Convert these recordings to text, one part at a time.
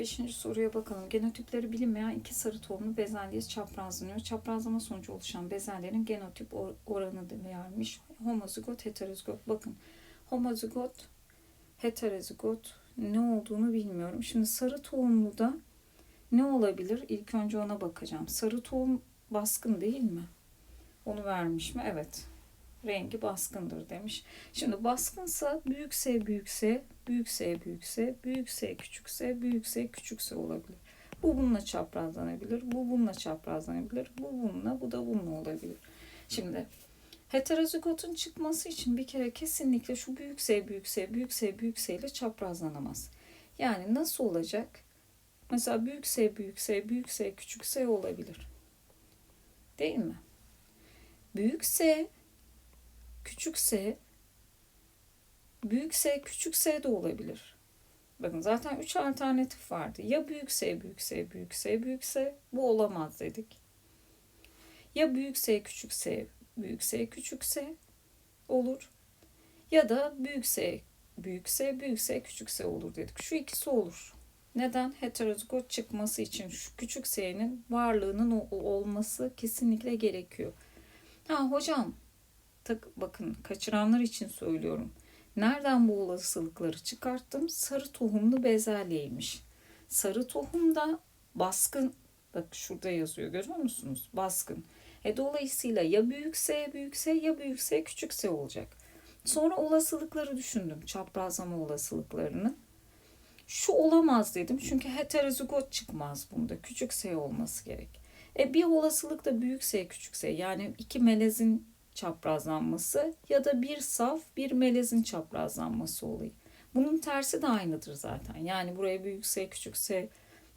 Beşinci soruya bakalım. Genotipleri bilinmeyen iki sarı tohumlu bezelye çaprazlanıyor. Çaprazlama sonucu oluşan bezelyerin genotip or- oranı da vermiş. Homozigot, heterozigot. Bakın homozigot, heterozigot ne olduğunu bilmiyorum. Şimdi sarı tohumlu da ne olabilir? İlk önce ona bakacağım. Sarı tohum baskın değil mi? Onu vermiş mi? Evet. Rengi baskındır demiş. Şimdi baskınsa büyük S büyük S, büyük S büyük S, büyük S küçük S, büyük S küçük S olabilir. Bu bununla çaprazlanabilir, bu bununla çaprazlanabilir, bu bununla, bu da bununla olabilir. Şimdi heterozigotun çıkması için bir kere kesinlikle şu büyük S büyük S, ile çaprazlanamaz. Yani nasıl olacak? Mesela büyük S büyük S olabilir. Değil mi? Büyük S küçük S büyük S küçük S de olabilir. Bakın zaten 3 alternatif vardı. Ya büyük S büyük S büyük S büyük S bu olamaz dedik. Ya büyük S küçük S büyük S küçük S olur. Ya da büyük S büyük S büyük S küçük S olur dedik. Şu ikisi olur. Neden? Heterozigot çıkması için şu küçük s'nin varlığının olması kesinlikle gerekiyor. Ha hocam tak, bakın kaçıranlar için söylüyorum. Nereden bu olasılıkları çıkarttım? Sarı tohumlu bezelyeymiş. Sarı tohumda baskın, bak şurada yazıyor görüyor musunuz? Baskın. E dolayısıyla ya büyük S büyük S ya büyük S küçük S olacak. Sonra olasılıkları düşündüm. Çaprazlama olasılıklarını. Şu olamaz dedim çünkü heterozigot çıkmaz bunda. Küçük S olması gerek. E bir olasılık da büyük S küçük S yani iki melezin çaprazlanması ya da bir saf bir melezin çaprazlanması olayı. Bunun tersi de aynıdır zaten. Yani buraya büyük S küçük S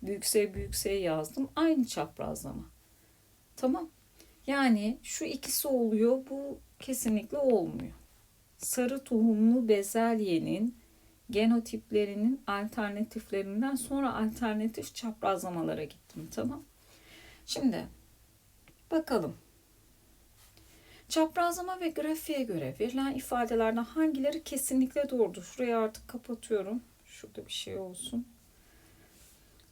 büyük S büyük S yazdım. Aynı çaprazlama. Tamam. Yani şu ikisi oluyor. Bu kesinlikle olmuyor. Sarı tohumlu bezelyenin genotiplerinin alternatiflerinden sonra alternatif çaprazlamalara gittim. Tamam. Şimdi bakalım. Çaprazlama ve grafiğe göre verilen ifadelerden hangileri kesinlikle doğrudur? Şurayı artık kapatıyorum. Şurada bir şey olsun.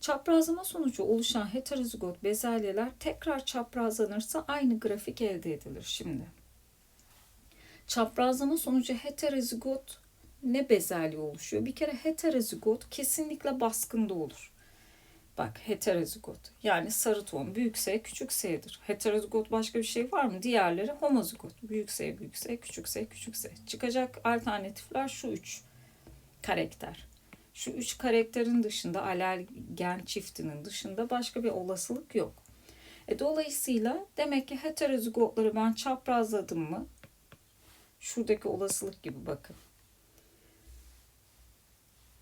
Çaprazlama sonucu oluşan heterozigot bezelyeler tekrar çaprazlanırsa aynı grafik elde edilir. Şimdi çaprazlama sonucu heterozigot ne bezelye oluşuyor? Bir kere heterozigot kesinlikle baskında olur. Bak heterozigot yani sarı tohum büyük S küçük S'dir. Heterozigot başka bir şey var mı? Diğerleri homozigot. Büyük S büyük S küçük S küçük S. Çıkacak alternatifler şu üç karakter. Şu üç karakterin dışında alelgen çiftinin dışında başka bir olasılık yok. E, dolayısıyla demek ki heterozigotları ben çaprazladım mı? Şuradaki olasılık gibi bakın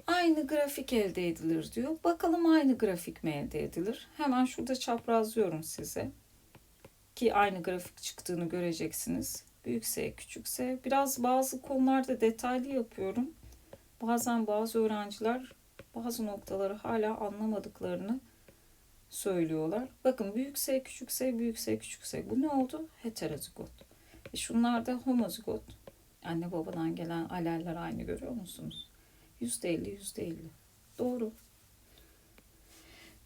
aynı grafik elde edilir diyor. Bakalım aynı grafik mi elde edilir? Hemen şurada çaprazlıyorum size. Ki aynı grafik çıktığını göreceksiniz. Büyük S, küçük S. Biraz bazı konularda detaylı yapıyorum. Bazen bazı öğrenciler bazı noktaları hala anlamadıklarını söylüyorlar. Bakın büyük S, küçük S, büyük S, küçük S. Bu ne oldu? Heterozigot. E şunlar da homozigot. Anne babadan gelen aleller aynı görüyor musunuz? Yüzde elli, yüzde elli. Doğru.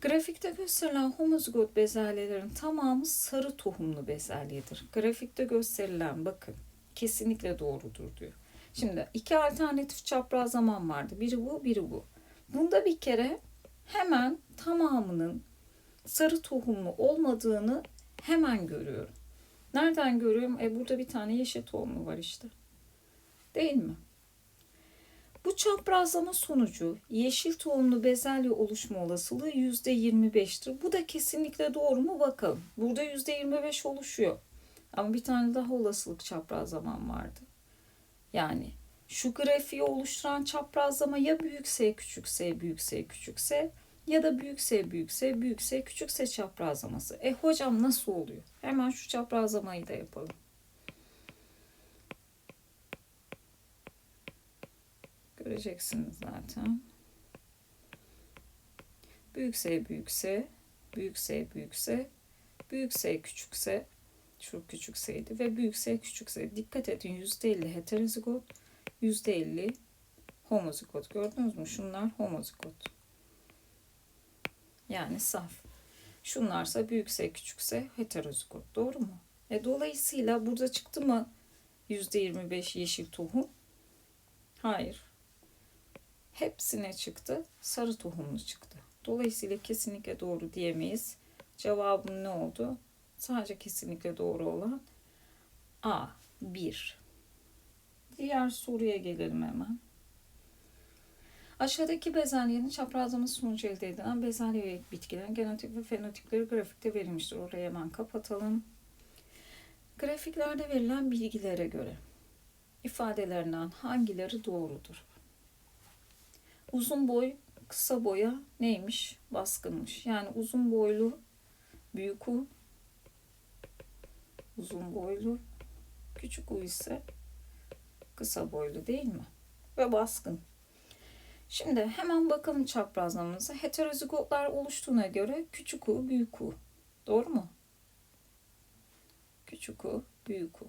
Grafikte gösterilen homozigot bezelyelerin tamamı sarı tohumlu bezelyedir. Grafikte gösterilen bakın kesinlikle doğrudur diyor. Şimdi iki alternatif çaprazlamam vardı. Biri bu, biri bu. Bunda bir kere hemen tamamının sarı tohumlu olmadığını hemen görüyorum. Nereden görüyorum? E burada bir tane yeşil tohumlu var işte. Değil mi? Bu çaprazlama sonucu yeşil tohumlu bezelye oluşma olasılığı %25'tir. Bu da kesinlikle doğru mu bakalım. Burada %25 oluşuyor. Ama bir tane daha olasılık çaprazlamam vardı. Yani şu grafiği oluşturan çaprazlama ya büyük S küçük S büyük S küçük S ya da büyük S büyük S büyük S küçük S çaprazlaması. E hocam nasıl oluyor? Hemen şu çaprazlamayı da yapalım. Göreceksiniz zaten. Büyük S büyük S, büyük S büyük S, büyük S küçük S, şu küçük S'ydi ve büyük S küçük S. Dikkat edin %50 heterozigot, %50 homozigot. Gördünüz mü? Şunlar homozigot. Yani saf. Şunlarsa büyükse küçükse heterozigot. Doğru mu? E, dolayısıyla burada çıktı mı %25 yeşil tohum? Hayır. Hepsine çıktı. Sarı tohumlu çıktı. Dolayısıyla kesinlikle doğru diyemeyiz. Cevabım ne oldu? Sadece kesinlikle doğru olan A. 1. Diğer soruya gelelim hemen. Aşağıdaki bezelyenin çaprazlaması sonucu elde edilen bezelye bitkilerin genotip ve fenotipleri grafikte verilmiştir. Orayı hemen kapatalım. Grafiklerde verilen bilgilere göre ifadelerinden hangileri doğrudur? Uzun boy kısa boya neymiş? Baskınmış. Yani uzun boylu büyük U, uzun boylu küçük U ise kısa boylu değil mi? Ve baskın. Şimdi hemen bakalım çaprazlamamıza. Heterozigotlar oluştuğuna göre küçük U, büyük U. Doğru mu? Küçük U, büyük U.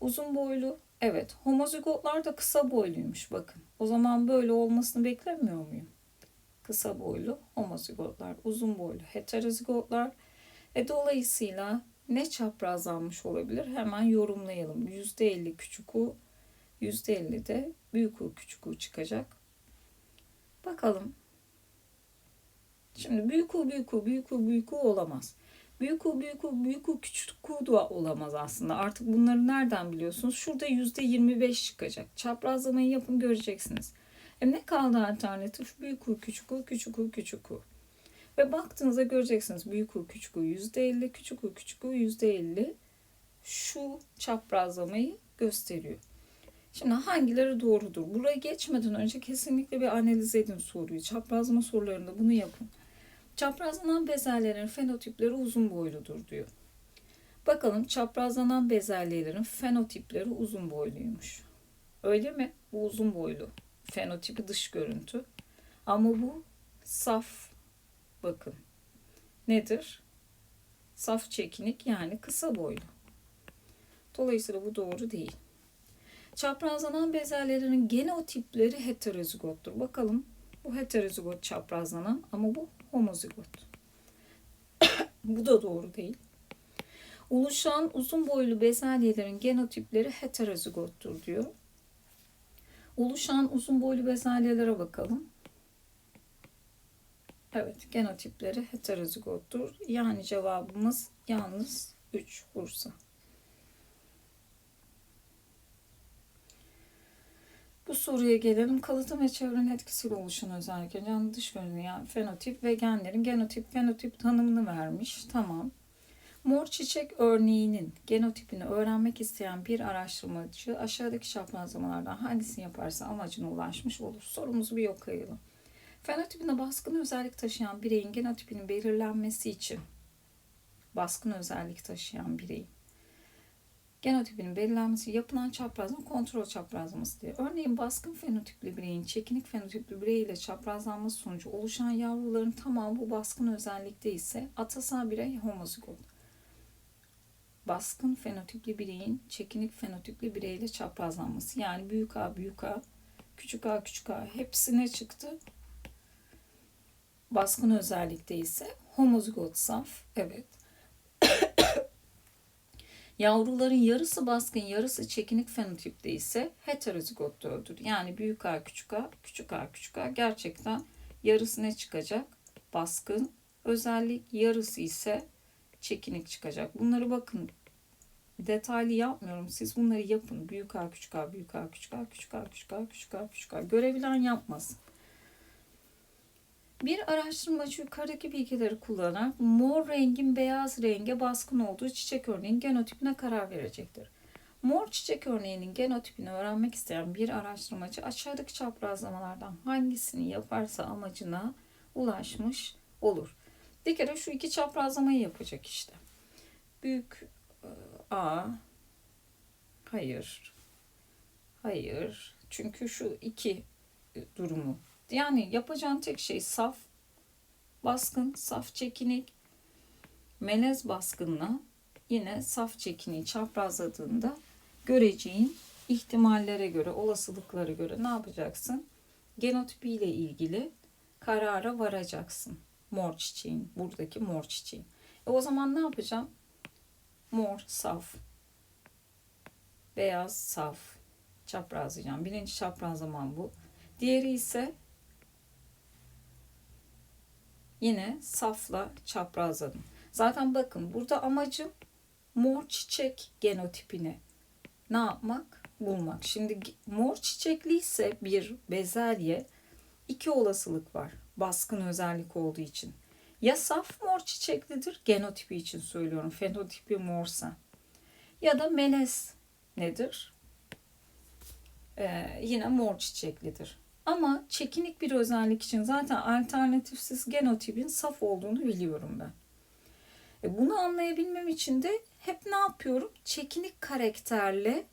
Uzun boylu. Evet. Homozigotlar da kısa boyluymuş bakın. O zaman böyle olmasını beklemiyor muyum? Kısa boylu homozigotlar, uzun boylu heterozigotlar. E dolayısıyla ne çaprazlanmış olabilir? Hemen yorumlayalım. %50 küçük U, %50 de büyük U küçük U çıkacak. Bakalım. Şimdi büyük U büyük U büyük U büyük U olamaz. Büyük U büyük U büyük U küçük U da olamaz aslında. Artık bunları nereden biliyorsunuz? Şurada %25 çıkacak. Çaprazlamayı yapın göreceksiniz. E ne kaldı alternatif? Büyük U küçük U küçük U küçük U. Ve baktığınızda göreceksiniz büyük U küçük U %50 küçük U küçük U %50 şu çaprazlamayı gösteriyor. Şimdi hangileri doğrudur? Buraya geçmeden önce kesinlikle bir analiz edin soruyu. Çaprazlama sorularında bunu yapın. Çaprazlanan bezelyelerin fenotipleri uzun boyludur diyor. Bakalım çaprazlanan bezelyelerin fenotipleri uzun boyluymuş. Öyle mi? Bu uzun boylu. Fenotipi dış görüntü. Ama bu saf. Bakın. Nedir? Saf çekinik yani kısa boylu. Dolayısıyla bu doğru değil. Çaprazlanan bezelyelerin genotipleri heterozigottur. Bakalım bu heterozigot çaprazlanan ama bu homozigot. bu da doğru değil. Oluşan uzun boylu bezelyelerin genotipleri heterozigottur diyor. Oluşan uzun boylu bezelyelere bakalım. Evet, genotipleri heterozigottur. Yani cevabımız yalnız 3 Bursa. Bu soruya gelelim. Kalıtım ve çevrenin etkisiyle oluşan özellikle canlı dış görünüyor. Yani fenotip ve genlerin genotip fenotip tanımını vermiş. Tamam. Mor çiçek örneğinin genotipini öğrenmek isteyen bir araştırmacı aşağıdaki çaprazlamalardan hangisini yaparsa amacına ulaşmış olur. Sorumuzu bir okuyalım. Fenotipine baskın özellik taşıyan bireyin genotipinin belirlenmesi için baskın özellik taşıyan bireyin genotipinin belirlenmesi yapılan çaprazlama kontrol çaprazlaması diye. Örneğin baskın fenotipli bireyin çekinik fenotipli birey ile çaprazlanması sonucu oluşan yavruların tamamı bu baskın özellikte ise atasal birey homozigot. Baskın fenotipli bireyin çekinik fenotipli birey ile çaprazlanması yani büyük A büyük A, küçük A küçük A hepsine çıktı. Baskın özellikte ise homozigot saf. Evet. Yavruların yarısı baskın, yarısı çekinik fenotipte ise heterozigot doğrudur. Yani büyük A, küçük A, küçük A, küçük A gerçekten yarısı ne çıkacak? Baskın özellik, yarısı ise çekinik çıkacak. Bunları bakın detaylı yapmıyorum. Siz bunları yapın. Büyük A, küçük A, büyük A, küçük A, küçük A, küçük A, küçük A, küçük A. Görebilen yapmasın. Bir araştırmacı yukarıdaki bilgileri kullanarak mor rengin beyaz renge baskın olduğu çiçek örneğinin genotipine karar verecektir. Mor çiçek örneğinin genotipini öğrenmek isteyen bir araştırmacı aşağıdaki çaprazlamalardan hangisini yaparsa amacına ulaşmış olur. Bir kere şu iki çaprazlamayı yapacak işte. Büyük e, A hayır hayır çünkü şu iki durumu yani yapacağın tek şey saf baskın, saf çekinik, melez baskınla yine saf çekiniği çaprazladığında göreceğin ihtimallere göre, olasılıklara göre ne yapacaksın? Genotipiyle ilgili karara varacaksın. mor çiçeğin. Buradaki mor çiçeğin. E o zaman ne yapacağım? Mor, saf. Beyaz, saf. Çaprazlayacağım. Birinci çaprazlamam bu. Diğeri ise yine safla çaprazladım. Zaten bakın burada amacım mor çiçek genotipini ne yapmak? Bulmak. Şimdi mor çiçekli ise bir bezelye iki olasılık var. Baskın özellik olduğu için. Ya saf mor çiçeklidir genotipi için söylüyorum. Fenotipi morsa. Ya da melez nedir? Ee, yine mor çiçeklidir. Ama çekinik bir özellik için zaten alternatifsiz genotipin saf olduğunu biliyorum ben. E bunu anlayabilmem için de hep ne yapıyorum? Çekinik karakterli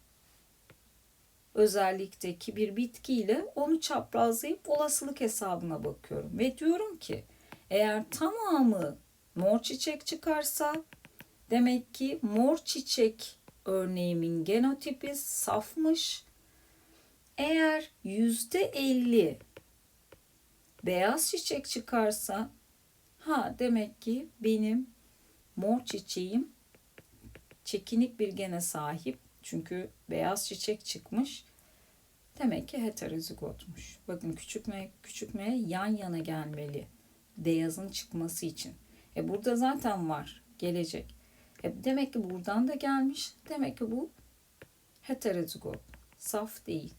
özellikteki bir bitkiyle onu çaprazlayıp olasılık hesabına bakıyorum. Ve diyorum ki eğer tamamı mor çiçek çıkarsa demek ki mor çiçek örneğimin genotipi safmış. Eğer yüzde elli beyaz çiçek çıkarsa ha demek ki benim mor çiçeğim çekinik bir gene sahip. Çünkü beyaz çiçek çıkmış. Demek ki heterozigotmuş. Bakın küçük m küçük m yan yana gelmeli. Beyazın çıkması için. E burada zaten var. Gelecek. E demek ki buradan da gelmiş. Demek ki bu heterozigot. Saf değil.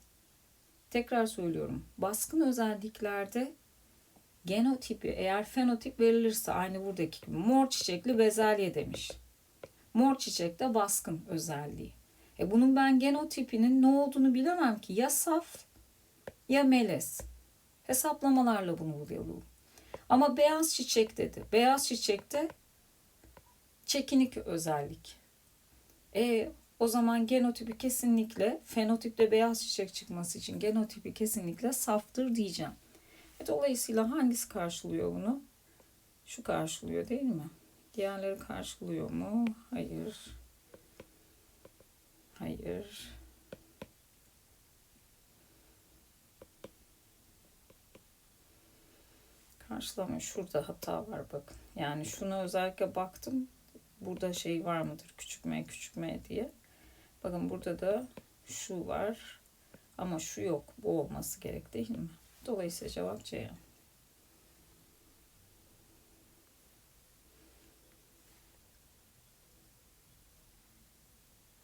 Tekrar söylüyorum. Baskın özelliklerde genotipi eğer fenotip verilirse aynı buradaki gibi mor çiçekli bezelye demiş. Mor çiçekte baskın özelliği. E bunun ben genotipinin ne olduğunu bilemem ki. Ya saf ya melez. Hesaplamalarla bunu buluyorum. Ama beyaz çiçek dedi. Beyaz çiçekte çekinik özellik. E o zaman genotipi kesinlikle fenotipte beyaz çiçek çıkması için genotipi kesinlikle saftır diyeceğim. E, dolayısıyla hangisi karşılıyor bunu? Şu karşılıyor değil mi? Diğerleri karşılıyor mu? Hayır. Hayır. Karşılama şurada hata var bakın. Yani şuna özellikle baktım. Burada şey var mıdır? Küçük m diye. Bakın burada da şu var. Ama şu yok. Bu olması gerek değil mi? Dolayısıyla cevap C.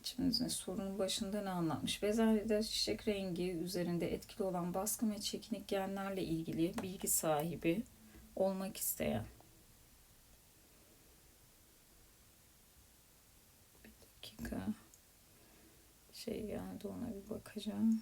Şimdi sorunun başında ne anlatmış? Bezelyede çiçek rengi üzerinde etkili olan baskın ve çekinik genlerle ilgili bilgi sahibi olmak isteyen. Bir dakika. Şey geldi ona bir bakacağım.